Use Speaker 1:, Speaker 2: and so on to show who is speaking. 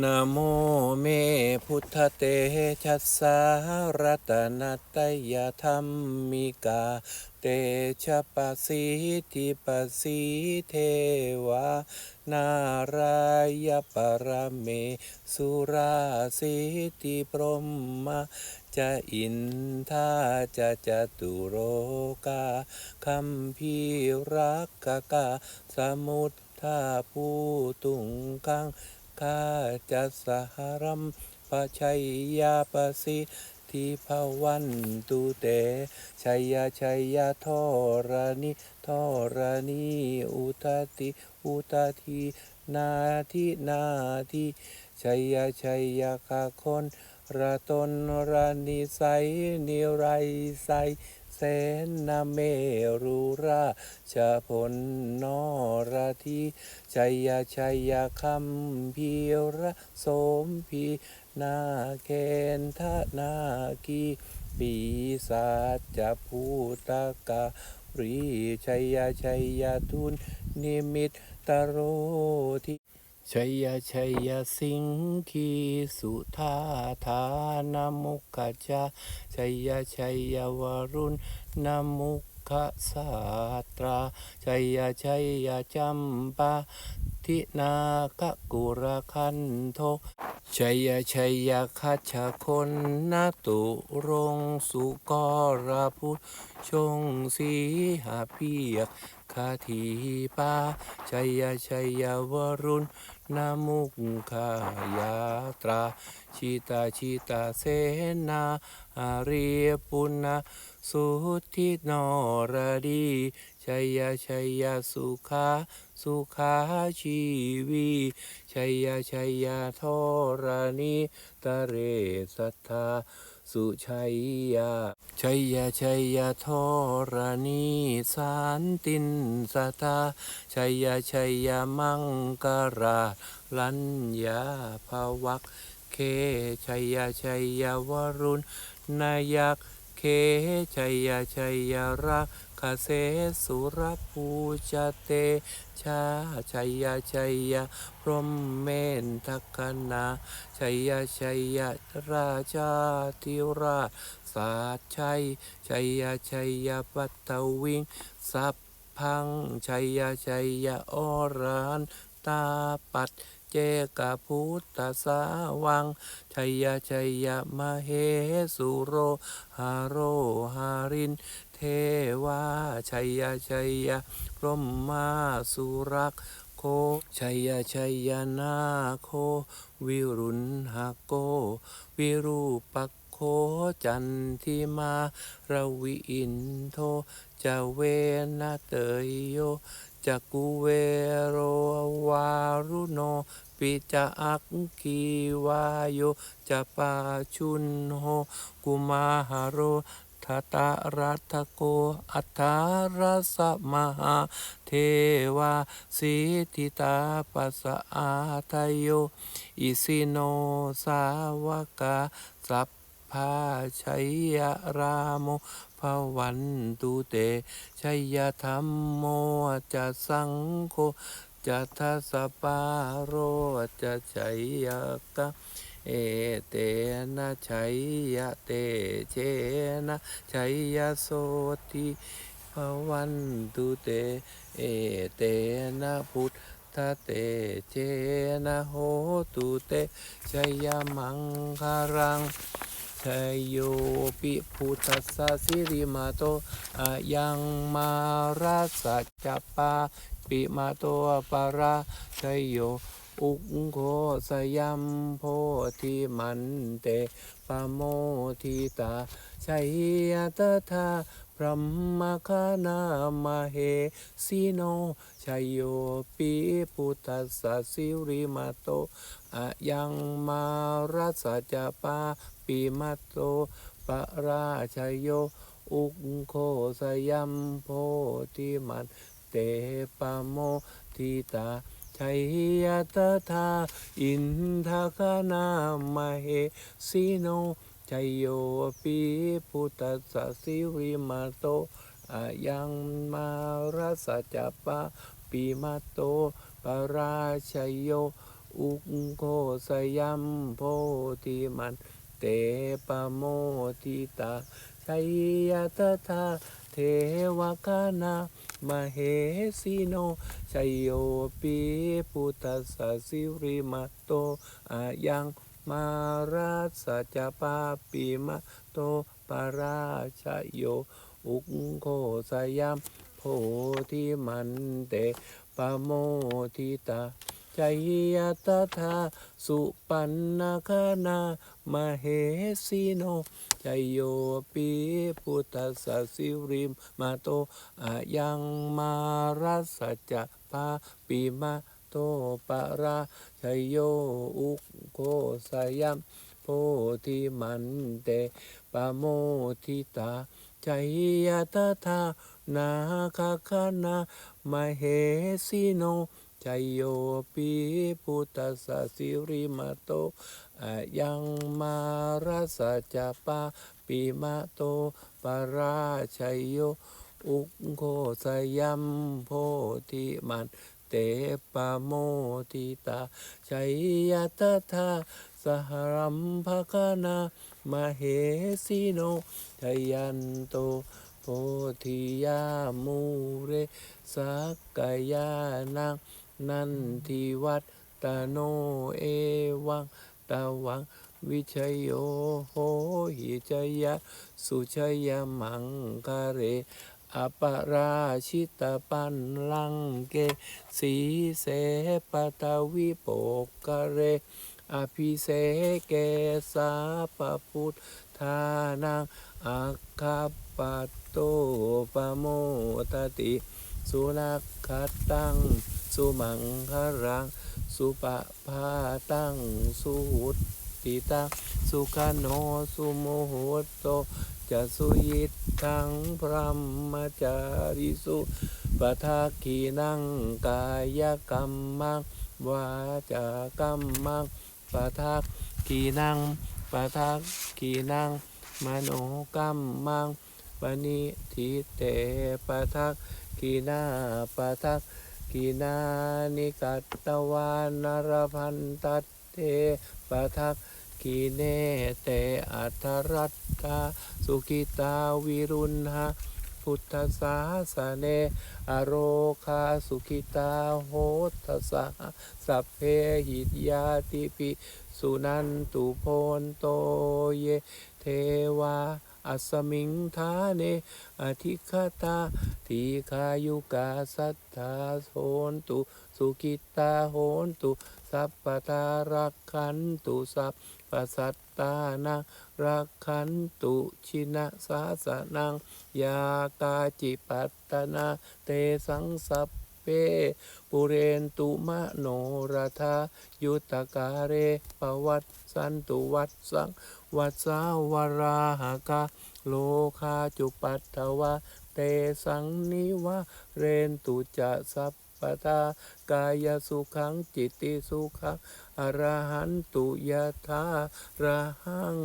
Speaker 1: นะโมเมพุทธเตชัสสารัตนัตยธรรมิกา เตชะปะสีทิปะสีเทวานารายปรเม สุราสิติพรหมะจะอินทาจะจตุโรกาคัมพีรักกกาสมุทธาผู้ตุงกัง ข้าจะสหรัมปชัยยาปสิทิภวันตุเตชัยยาชัยยาทอรานิทอรานิอุตติอุตตินาทินาทิชัยยาชัยยาคาคนระตนรานิไสนิไรไส สนนาเมรุราชพลนราทีชัยยาชัยยาคัมพีระโสมพีนาเคนทนาคีปีศาจจะพูตการีชัยยาชัยยาทุนนิมิตตโรทิ ชัยยะชัยยะสิงคีสุธาธานมุขจาชัยยะชัยยะวรุณนมุขสาตราชัยยะชัยยะจัมปาทินาคกุรคันโทชัยยะชัยยะคัจฉคนนาตุรงสุกรพุทธชงสีหาเพียกคาทีปาชัยยะชัยยะวรุณ นามุขายาตราชิตาชิตาเสนาอาริยปุณะสุทินอรดีชัยยะชัยยะสุขาสุขาชีวีชัยยะชัยยะทรานิตะเรสัทธาสุชัยยะ ชัยยะชัยยะทอรานิสานตินสตาชัยยะชัยยะมังกราลัญญาภวักเคชัยยะชัยยะวรุณนายักเคชัยยะชัยยะรักขเสสุรภูจเตชาชัยยะชัยยะพรหมเมนทักขณาชัยยะชัยยะราชาธิราช สาชัย ชัยยะชัยยะปัตตวิง สัพพัง ชัยยะชัยยะอรันตาปัดเจกะพุทธสาวัง ชัยยะชัยยะมเหสุโร หาโรหาริน เทวา ชัยยะชัยยะพรหมาสุรักโค ชัยยะชัยยะนาโค วิรุณหโก วิรูปก จันทิมาระวิอินโทจะเวนะเตยโยจะกุเวโรวารุโนปิจะอักคีวาโยจะปาชุนโหกุมาหาโรทัตารัตโก อัฏฐารสมหาเทวาสิทิตาปัสสะอาทโย อิสิโนสาวกาสัพ พาชัยยราโมภวันตุเตชัยธรรมโมจะสังโฆจะทัสปาโรจะชัยยกะเอเตนะชัยยะเตเชนะชัยยโสติภวันตุเต เอเตนะพุทธเตเจนะโหตุเตชัยยมังคารัง ชัยโยปิพุทธัสสะสิริมาโตอะยังมาราสัจจปาปิมาโตปาราชัยโยอุกโคสยัมโพธิมันเตปโมทิตาชัยยตถา พรหมคานามเหสิโนชัยโยปิพุทธัสสะสิริมาโตอะยังมาราสัจปาปิมัตโตปราชโยอุกโคสยัมโพธิมันเตปโมทิตาชัยยตถาอินทคานามเหสิโน ชัยโยปิพุทธัสสิริมาโตอะยังมาราสัจจปะปิมัตโตปราชโยอุโคสยัมโพธิมันเตปโมทิตาชัยยตถาเทวกานามเหสิโนชัยโยปีพุทธสสิริมาโตอายัง มาราสจปาปิมาโตปาราชโย อุโคสยัมโพธิมันเตปโมทิตาชัยยตถาสุปันนาคานามเหสิโนชัยโยปีพุทธสสิริมาโตอายังมารัสจะปาปิมา โตปะราชัยโยอุโคสยัมโพธิมันเตปะโมทิตาชัยยตถานาคาคานามเหสิโนชัยโยปีพุทธสสิริมาโตอายังมาราสจปาปิมาโตปราชัยโยอุโคสยัมโพธิมัน เตปะโมทิตาชัยยตถาสหรัมภคานามเหสิโนชยันโตโพธิยามูเรสักกายานังนันทิวัตตโนเอวังตวังวิชยโยโหหิจยะสุชยมังคะเร อปราชิตปันลังเก สีเสปตวิโปกเร อภิเสเกสาปพุทธานังอาคาปัตโตปโมตติ สุนักขตัง สุมังครัง สุปะพาตัง สุหุต ติตังสุขโนสุโมโหโตจะสุยิตทังพรหมจาริสุปทาคีนังกายกรรมังวาจากรรมังปะทักขีนังปะทักขีนังมโนกรรมังปณิทิเตปะทักขีนาปะทักขีนานิกัตตวานารพันตัต เตปะทักขีเนเตอัทรัตตาสุขิตาวิรุณหะพุทธศาสเน อโรคาสุขิตาโหตสะสัพเพหิตยาติปิ สุนันตุโพนโตเย เทวาอัสมิงทาเน อธิคตาทีคายุกาสัทธาโหนตุ สุกิตาโหนตุ สัพปตารักขันตุสัพปสัตตานังรักขันตุชินะสาสนังยากาจิปัตตนาเตสังสัพเปปุเรนตุมะโนราธายุตกาเรปวัตสันตุวัตสังวัสสาวราหกาโลคาจุปัตถวะเตสังนิวะเรนตุจะสัพ ปทากายสุขังจิตติสุขังอรหันตุยะธาระหัง